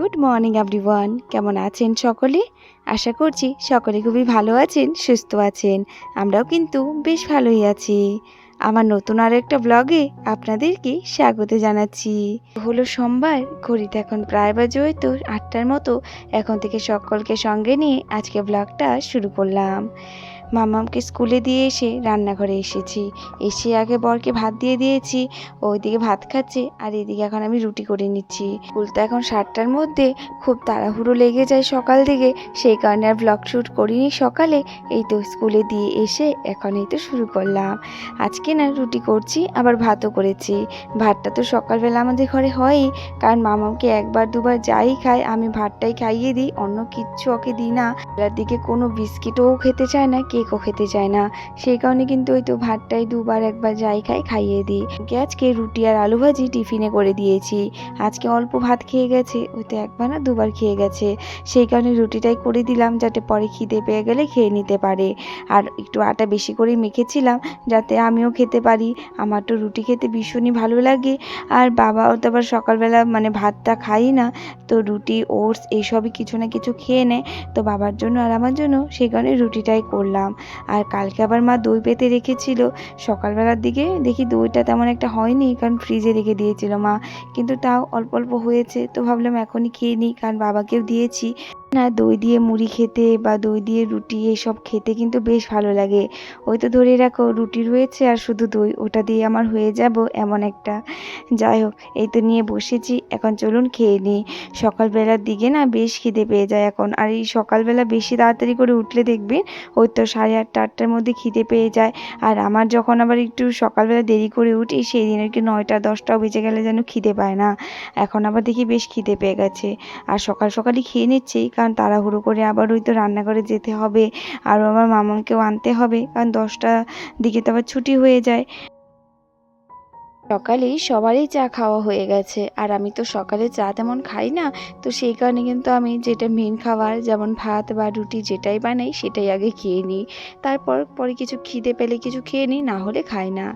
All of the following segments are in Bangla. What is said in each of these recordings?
গুড মর্নিং এভরিওয়ান কেমন আছেন সকলে? আশা করছি সকলে খুবই ভালো আছেন, সুস্থ আছেন। আমরাও কিন্তু বেশ ভালোই আছি। আমার নতুন আরও একটা ব্লগে আপনাদেরকে স্বাগত জানাচ্ছি। হলো সোমবার, ঘড়িতে এখন প্রায় বাজে হয়তো আটটার মতো। এখন থেকে সকলকে সঙ্গে নিয়ে আজকে ব্লগটা শুরু করলাম। মামামকে স্কুলে দিয়ে এসে রান্নাঘরে এসেছি। এসে আগে বরকে ভাত দিয়ে দিয়েছি ওইদিকে ভাত খাচ্ছে, আর এদিকে এখন আমি রুটি করে নিচ্ছি। স্কুল তো এখন সাতটার মধ্যে, খুব তাড়াহুড়ো লেগে যায় সকাল থেকে, সেই কারণে আর ব্লগ শ্যুট করিনি সকালে, এই তো স্কুলে দিয়ে এসে এখন এই তো শুরু করলাম। আজকে না রুটি করছি, আবার ভাতও করেছি। ভাতটা তো সকালবেলা আমাদের ঘরে হয়ই, কারণ মামামকে একবার দুবার যাই খায় আমি ভাতটাই খাইয়ে দিই, অন্য কিচ্ছু ওকে দিই না। দিকে কোনো বিস্কিটও খেতে চায় না কেকও খেতে চায় না। সেই কারণে কিন্তু ওই তো ভাতটাই দুবার একবার যাই খাই, খাইয়ে দিই। ওকে আজকে রুটি আর আলু ভাজি টিফিনে করে দিয়েছি। আজকে অল্প ভাত খেয়ে গেছে, ওই তো একবার না দুবার খেয়ে গেছে। সেই কারণে রুটিটাই করে দিলাম যাতে পরে খিদে পেয়ে গেলে খেয়ে নিতে পারে। আর একটু আটা বেশি করে মেখেছিলাম যাতে আমিও খেতে পারি। আমার তো রুটি খেতে ভীষণই ভালো লাগে। আর বাবাও তো আবার সকালবেলা মানে ভাতটা খাই না, তো রুটি, ওটস এইসবই কিছু না কিছু খেয়ে নেয়। তো বাবার জন্য আর আমার জন্য সেই কারণে রুটিটাই করলাম। আর কালকে আবার মা দই পেতে রেখেছিল। সকালবেলার দিকে দেখি দইটা তেমন একটা হয়নি, কারণ ফ্রিজে রেখে দিয়েছিল মা। কিন্তু তাও অল্প অল্প হয়েছে, তো ভাবলাম এখনই খেয়ে নিই, কারণ বাবাকেও দিয়েছি। না, দই দিয়ে মুড়ি খেতে বা দই দিয়ে রুটি এসব খেতে কিন্তু বেশ ভালো লাগে। ওই তো ধরে রাখো, রুটি রয়েছে আর শুধু দই, ওটা দিয়ে আমার হয়ে যাব এমন একটা। যাই হোক, এই তো নিয়ে বসেছি, এখন চলুন খেয়ে নিই সকালবেলার দিকে না বেশ খিদে পেয়ে যায় এখন। আর এই সকালবেলা বেশি তাড়াতাড়ি করে উঠলে দেখবেন, ওই তো সাড়ে আটটা, আটটার মধ্যে খিদে পেয়ে যায়। আর আমার যখন আবার একটু সকালবেলা দেরি করে উঠি সেই দিন আর কি নয়টা, দশটাও বেজে গেলে যেন খিদে পায় না। এখন আবার দেখি বেশ খিদে পেয়ে গেছে। আর সকাল সকালই খেয়ে নিচ্ছি কারণ তাড়াহুড়ো করে আবার ওই তো রান্নাঘরে যেতে হবে। আরও আমার মামাকেও আনতে হবে। কারণ দশটার দিকে তো আবার ছুটি হয়ে যায়। সকালেই সবারই চা খাওয়া হয়ে গেছে। আর আমি তো সকালে চা তেমন খাই না, তো সেই কারণে কিন্তু আমি যেটা মেন খাবার, যেমন ভাত বা রুটি যেটাই বানাই, সেটাই আগে খেয়ে নিই। তারপর, পরে কিছু খিদে পেলে কিছু খেয়ে নিই, না হলে খাই না।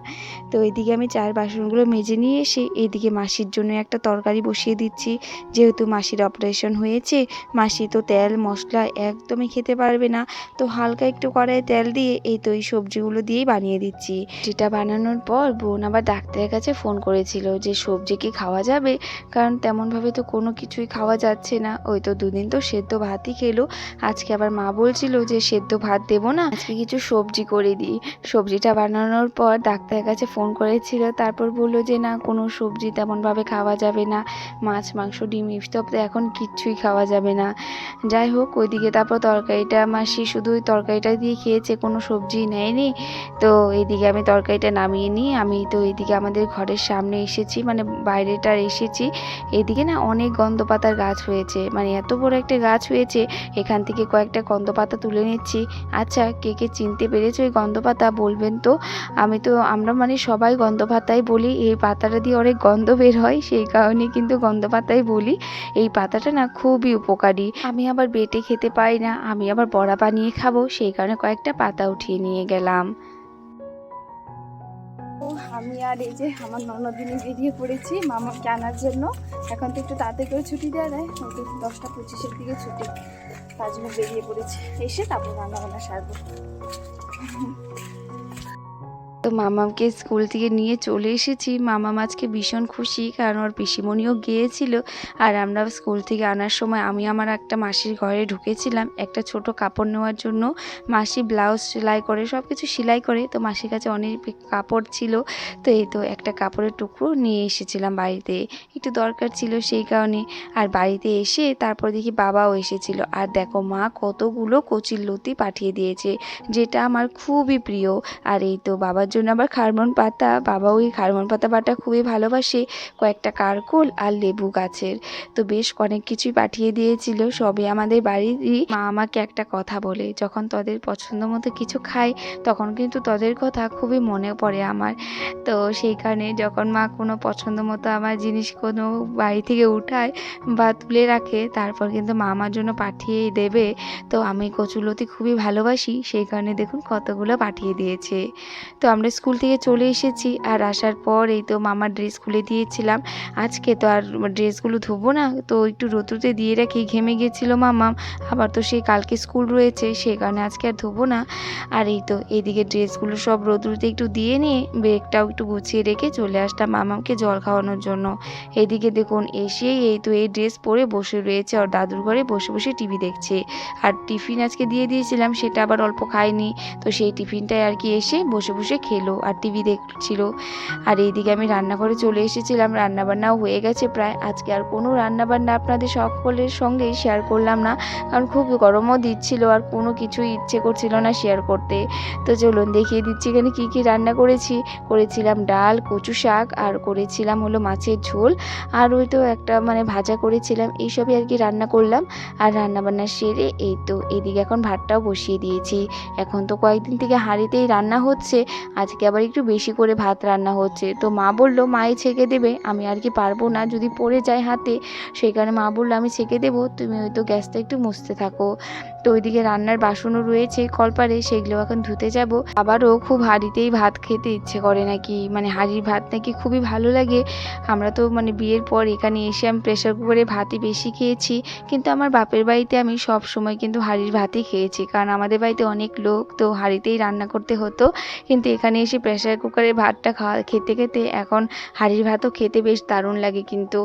তো এদিকে আমি চার বাসনগুলো মেজে নিয়ে এসে, এদিকে মাসির জন্য একটা তরকারি বসিয়ে দিচ্ছি। যেহেতু মাসির অপারেশন হয়েছে, মাসি তো তেল, মশলা একদমই খেতে পারবে না। তো হালকা একটু কড়াই তেল দিয়ে, এই তো এই সবজিগুলো দিয়েই বানিয়ে দিচ্ছি। যেটা বানানোর পর, বোন আবার ডাক্তারের কাছে ফোন করেছিল যে, সবজি কি খাওয়া যাবে? কারণ তেমনভাবে তো কোনো কিছুই খাওয়া যাচ্ছে না। ওই তো দুদিন তো সেদ্ধ ভাতই খেলো। আজকে আবার মা বলছিল যে, সেদ্ধ ভাত দেবো না, আজকে কিছু সবজি করে দিই। সবজিটা বানানোর পর ডাক্তারের কাছে ফোন করেছিল। তারপর বলল যে, না, কোনো সবজি তেমনভাবে খাওয়া যাবে না। মাছ, মাংস, ডিম ইফতপ তো এখন কিচ্ছুই খাওয়া যাবে না। যাই হোক, ওইদিকে তারপর তরকারিটা মাসি শুধু ওই তরকারিটা দিয়ে খেয়েছে, কোনো সবজি নেয়নি। তো এইদিকে আমি তরকারিটা নামিয়ে নিই। আমি তো এইদিকে আমাদের ঘরের সামনে এসেছি মানে বাইরেটার এসেছি। এদিকে না অনেক গন্ধপাতার গাছ হয়েছে মানে এত বড় একটা গাছ হয়েছে, এখান থেকে কয়েকটা গন্ধপাতা তুলে নিচ্ছি। আচ্ছা কে কে চিনতে পেরেছ ওই গন্ধপাতা বলবেন তো? আমি তো, আমরা মানে সবাই গন্ধপাতাই বলি, এই পাতাটা দিয়ে অনেক গন্ধ বের হয়, সেই কারণে কিন্তু গন্ধপাতাই বলি। এই পাতাটা না খুবই উপকারী। আমি আবার বেটে খেতে পারি না, আমি আবার বড়া বানিয়ে খাব, সেই কারণে কয়েকটা পাতা উঠিয়ে নিয়ে গেলাম। আমি আর এই যে আমার ননদিনী বেরিয়ে পড়েছি মামাকে আনার জন্য। এখন তো একটু তাড়াতাড়ি করে ছুটি দেওয়া যায়, হয়তো দশটা পঁচিশের দিকে ছুটি। তার জন্য বেরিয়ে পড়েছি। এসে তারপর রান্না বান্না সারবো। তো মামামকে স্কুল থেকে নিয়ে চলে এসেছি। মামাম আজকে ভীষণ খুশি কারণ ওর পিসিমণিও গিয়েছিল আর আমরা স্কুল থেকে আনার সময় আমি আমার একটা মাসির ঘরে ঢুকেছিলাম। একটা ছোট কাপড় নেওয়ার জন্য মাসি ব্লাউজ সেলাই করে সব কিছু সেলাই করে তো মাসির কাছে অনেক কাপড় ছিল। তো এই তো একটা কাপড়ের টুকরো নিয়ে এসেছিলাম বাড়িতে। একটু দরকার ছিল সেই কারণে। আর বাড়িতে এসে তারপর দেখি বাবাও এসেছিল। আর দেখো মা কতগুলো কচির লতি পাঠিয়ে দিয়েছে, যেটা আমার খুবই প্রিয়। আর এই তো বাবার জন্য আবার খারমন পাতা বাবা ওই খারমন পাতা বাটা খুবই ভালোবাসে, কয়েকটা কারকোল আর লেবু গাছের। তো বেশ অনেক কিছুই পাঠিয়ে দিয়েছিল, সবই আমাদের বাড়িরই। মা আমাকে একটা কথা বলে, যখন তোদের পছন্দ মতো কিছু খাই, তখন কিন্তু তোদের কথা খুবই মনে পড়ে আমার। তো সেই কারণে যখন মা কোনো পছন্দ মতো আমার জিনিস কোনো বাড়ি থেকে উঠায় বা তুলে রাখে, তারপর কিন্তু মা আমার জন্য পাঠিয়েই দেবে। তো আমি কচুলতি খুবই ভালোবাসি, সেই কারণে দেখুন কতগুলো পাঠিয়ে দিয়েছে। তো আমরা আমরা স্কুল থেকে চলে এসেছি। আর আসার পর এই তো মামার ড্রেস খুলে দিয়েছিলাম। আজকে তো আর ড্রেসগুলো ধোবো না। তো একটু রোদ্রুতে দিয়ে রাখি। ঘেমে গিয়েছিল মামাম আবার তো সেই কালকে স্কুল রয়েছে সেই কারণে আজকে আর ধোবো না। আর এই তো এদিকে ড্রেসগুলো সব রোদ্রুতে একটু দিয়ে নিয়ে ব্রেকটাও একটু গুছিয়ে রেখে চলে আসলাম মামামকে জল খাওয়ানোর জন্য। এদিকে দেখুন এসেই এই তো এই ড্রেস পরে বসে রয়েছে। আর দাদুর ঘরে বসে বসে টিভি দেখছে। আর টিফিন আজকে দিয়ে দিয়েছিলাম, সেটা আবার অল্প খায়নি। তো সেই টিফিনটাই আর কি এসে বসে বসে খেলো আর টিভি দেখছিল। আর এইদিকে আমি রান্নাঘরে চলে এসেছিলাম, রান্নাবান্নাও হয়ে গেছে প্রায়। আজকে আর কোনো রান্নাবান্না আপনাদের সকলের সঙ্গেই শেয়ার করলাম না, কারণ খুব গরমও দিচ্ছিল আর কোনো কিছুই ইচ্ছে করছিল না শেয়ার করতে। তো চলুন দেখিয়ে দিচ্ছি এখানে কী কী রান্না করেছি। করেছিলাম ডাল, কচু শাক আর করেছিলাম হলো মাছের ঝোল। আর ওই তো একটা মানে ভাজা করেছিলাম এইসবই আর কি রান্না করলাম। আর রান্নাবান্না সেরে এই তো, এদিকে এখন ভাতটাও বসিয়ে দিয়েছি। এখন তো কয়েকদিন থেকে হাঁড়িতেই রান্না হচ্ছে আজকে আবার একটু বেশি করে ভাত রান্না হচ্ছে। তো মা বলল, মাই ছেঁকে দেবে, আমি আর কি পারব না। যদি পড়ে যায় হাতে, সেই কারণে মা বলল, আমি ছেঁকে দেবো, তুমি হয়তো গ্যাসটা একটু মুছতে থাকো। তো ওইদিকে রান্নার বাসনও রয়েছে, কলপারে সেগুলো এখন ধুতে যাব। আবারও খুব হাঁড়িতেই ভাত খেতে ইচ্ছে করে নাকি মানে হাঁড়ির ভাত নাকি খুবই ভালো লাগে। আমরা তো মানে বিয়ের পর এখানে এসে আমি প্রেশার কুকারে ভাতই বেশি খেয়েছি, কিন্তু আমার বাপের বাড়িতে আমি সব সময় কিন্তু হাঁড়ির ভাতই খেয়েছি। কারণ আমাদের বাড়িতে অনেক লোক, তো হাঁড়িতেই রান্না করতে হতো। কিন্তু এখানে এসে প্রেশার কুকারে ভাতটা খাওয়া, খেতে খেতে এখন হাঁড়ির ভাতও খেতে বেশ দারুণ লাগে কিন্তু।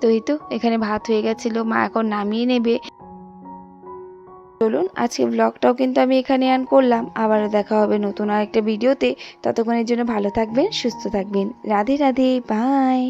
তো এই তো, এখানে ভাত হয়ে গেছিল, মা এখন নামিয়ে নেবে। চলুন আজকে ব্লগটাও কিন্তু আমি এখানে অ্যান করলাম। আবারও দেখা হবে নতুন আরেকটা ভিডিওতে ততক্ষণের জন্য ভালো থাকবেন, সুস্থ থাকবেন। রাধে রাধে বাই